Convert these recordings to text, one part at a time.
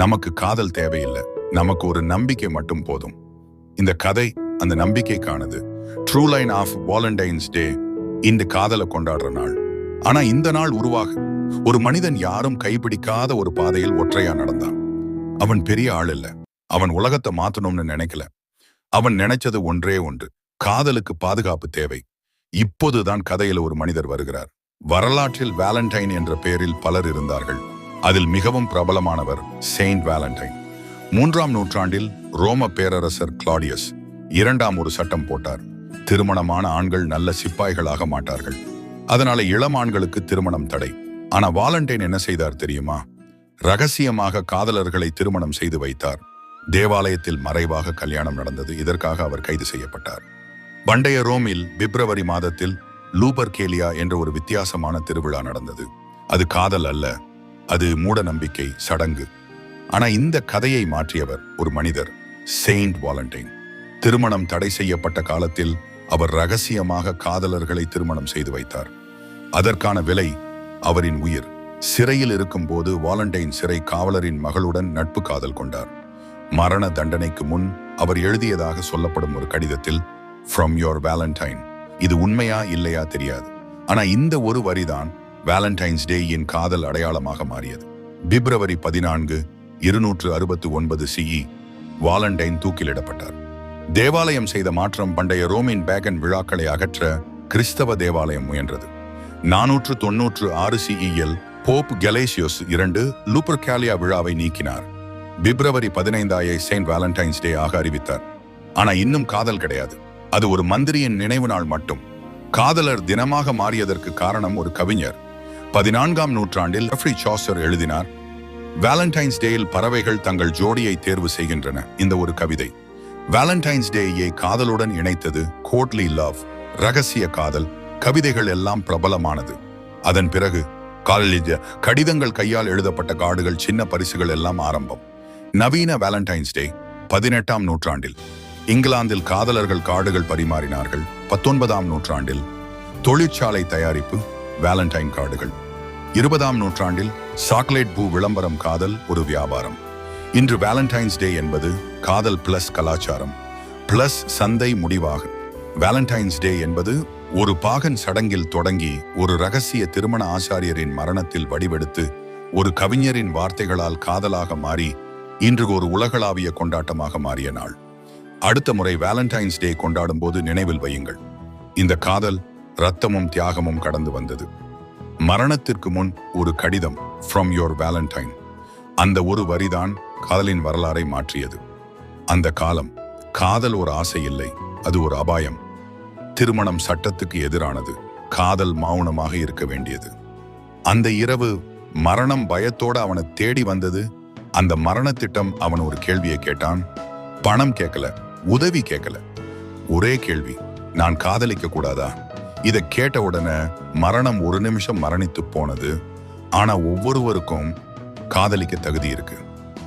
நமக்கு காதல் தேவையில்லை. நமக்கு ஒரு நம்பிக்கை மட்டும் போதும். இந்த கதை அந்த நம்பிக்கைக்கானது. True line of Valentine's Day இந்த காதலை கொண்டாடுற நாள். ஆனா இந்த நாள் உருவாக ஒரு மனிதன் யாரும் கைப்பிடிக்காத ஒரு பாதையில் ஒற்றையா நடந்தான். அவன் பெரிய ஆள் இல்ல. அவன் உலகத்தை மாத்தணும்னு நினைக்கல. அவன் நினைச்சது ஒன்றே ஒன்று. காதலுக்கு பாதுகாப்பு தேவை. இப்போதுதான் கதையில ஒரு மனிதர் வருகிறார். வரலாற்றில் வேலண்டைன் என்ற பெயரில் பலர் இருந்தார்கள். அதில் மிகவும் பிரபலமானவர் செயின்ட் வேலண்டைன். மூன்றாம் நூற்றாண்டில் ரோம பேரரசர் கிளாடியஸ் இரண்டாம் ஒரு சட்டம் போட்டார். திருமணமான ஆண்கள் நல்ல சிப்பாய்களாக மாட்டார்கள். அதனால இளம் ஆண்களுக்கு திருமணம் தடை. ஆனா வாலண்டைன் என்ன செய்தார் தெரியுமா? ரகசியமாக காதலர்களை திருமணம் செய்து வைத்தார். தேவாலயத்தில் மறைவாக கல்யாணம் நடந்தது. இதற்காக அவர் கைது செய்யப்பட்டார். பண்டைய ரோமில் பிப்ரவரி மாதத்தில் லூபர் கேலியா என்ற ஒரு வித்தியாசமான திருவிழா நடந்தது. அது காதல் அல்ல அது மூட நம்பிக்கை சடங்கு. ஆனா இந்த கதையை மாற்றியவர் ஒரு மனிதர் செயின்ட் வாலண்டைன். திருமணம் தடை செய்யப்பட்ட காலத்தில் அவர் ரகசியமாக காதலர்களை திருமணம் செய்து வைத்தார். அதற்கான விலை அவரின் உயிர். சிறையில் இருக்கும்போது வாலண்டைன் சிறை காவலரின் மகளுடன் நட்பு காதல் கொண்டார். மரண தண்டனைக்கு முன் அவர் எழுதியதாக சொல்லப்படும் ஒரு கடிதத்தில் ஃப்ரம் யோர் வேலண்டைன் இது உண்மையா இல்லையா தெரியாது. ஆனா இந்த ஒரு வரிதான் வேலண்டைன்ஸ் டேயின் காதல் அடையாளமாக மாறியது. பிப்ரவரி பதினான்கு இருநூற்று அறுபத்து ஒன்பது சிஇ வாலண்டைன் தூக்கிலிடப்பட்டார். தேவாலயம் செய்த மாற்றம் பண்டைய ரோமின் பேகன் விழாக்களை அகற்ற கிறிஸ்தவ தேவாலயம் முயன்றது. நானூற்று தொன்னூற்று ஆறு சிஇஎல் போப் கெலேசியோஸ் இரண்டு லூப்பர்காலியா விழாவை நீக்கினார். பிப்ரவரி பதினைந்தாயை செயின்ட் வேலண்டைன்ஸ் டே ஆக அறிவித்தார். ஆனா இன்னும் காதல் கிடையாது. அது ஒரு மந்திரியின் நினைவு நாள் மட்டும். காதலர் தினமாக மாறியதற்கு காரணம் ஒரு கவிஞர். பதினான்காம் நூற்றாண்டில் ஜெஃப்ரி சாசர் எழுதினார் வேலண்டைன்ஸ் டேயில் பறவைகள் தங்கள் ஜோடியை தேர்வு செய்கின்றன. இந்த ஒரு கவிதை. வேலண்டைன்ஸ் டேயை காதலுடன் இணைத்தது கோட்லி லவ் ரகசிய காதல். கவிதைகள் எல்லாம் பிரபலமானது. அதன் பிறகு காலேஜ் கடிதங்கள் கையால் எழுதப்பட்ட காடுகள் சின்ன பரிசுகள் எல்லாம் ஆரம்பம். நவீன வேலண்டைன்ஸ் டே பதினெட்டாம் நூற்றாண்டில் இங்கிலாந்தில் காதலர்கள் காடுகள் பரிமாறினார்கள். பத்தொன்பதாம் நூற்றாண்டில் தொழிற்சாலை தயாரிப்பு வேலண்டைன் கார்டுகள். இருபதாம் நூற்றாண்டில் சாக்லேட் பூ விளம்பரம் காதல் ஒரு வியாபாரம். இன்று வேலண்டைன்ஸ் டே என்பது காதல் பிளஸ் கலாச்சாரம் பிளஸ் சந்தை முடிவாக. வேலண்டைன்ஸ் டே என்பது ஒரு பாகன் சடங்கில் தொடங்கி ஒரு ரகசிய திருமண ஆசாரியரின் மரணத்தில் வடிவெடுத்து ஒரு கவிஞரின் வார்த்தைகளால் காதலாக மாறி இன்று ஒரு உலகளாவிய கொண்டாட்டமாக மாறிய நாள். அடுத்த முறை வேலண்டைன்ஸ் டே கொண்டாடும் போது நினைவில் வையுங்கள். இந்த காதல் ரத்தமும் தியாகமும் கடந்து வந்தது. மரணத்திற்கு முன் ஒரு கடிதம் ஃப்ரம் யோர் வேலண்டைன் அந்த ஒரு வரிதான் காதலின் வரலாறை மாற்றியது. அந்த காலம் காதல் ஒரு ஆசை இல்லை அது ஒரு அபாயம். திருமணம் சட்டத்துக்கு எதிரானது காதல் மௌனமாக இருக்க வேண்டியது. அந்த இரவு மரணம் பயத்தோடு அவனை தேடி வந்தது. அந்த மரண திட்டம் அவன் ஒரு கேள்வியை கேட்டான். பணம் கேட்கல உதவி கேட்கல. ஒரே கேள்வி நான் காதலிக்க கூடாதா? இதை கேட்ட உடனே மரணம் ஒரு நிமிஷம் மரணித்து போனது. ஆனா ஒவ்வொருவருக்கும் காதலிக்க தகுதி இருக்கு.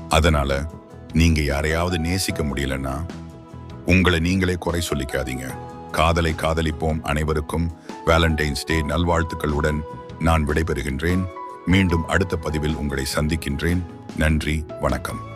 அதனால நீங்க யாரையாவது நேசிக்க முடியலன்னா உங்களை நீங்களே குறை சொல்லிக்காதீங்க. காதலை காதலிப்போம் அனைவருக்கும் வேலண்டைன்ஸ் டே நல்வாழ்த்துக்களுடன் நான் விடைபெறுகின்றேன். மீண்டும் அடுத்த பதிவில் உங்களை சந்திக்கின்றேன். நன்றி வணக்கம்.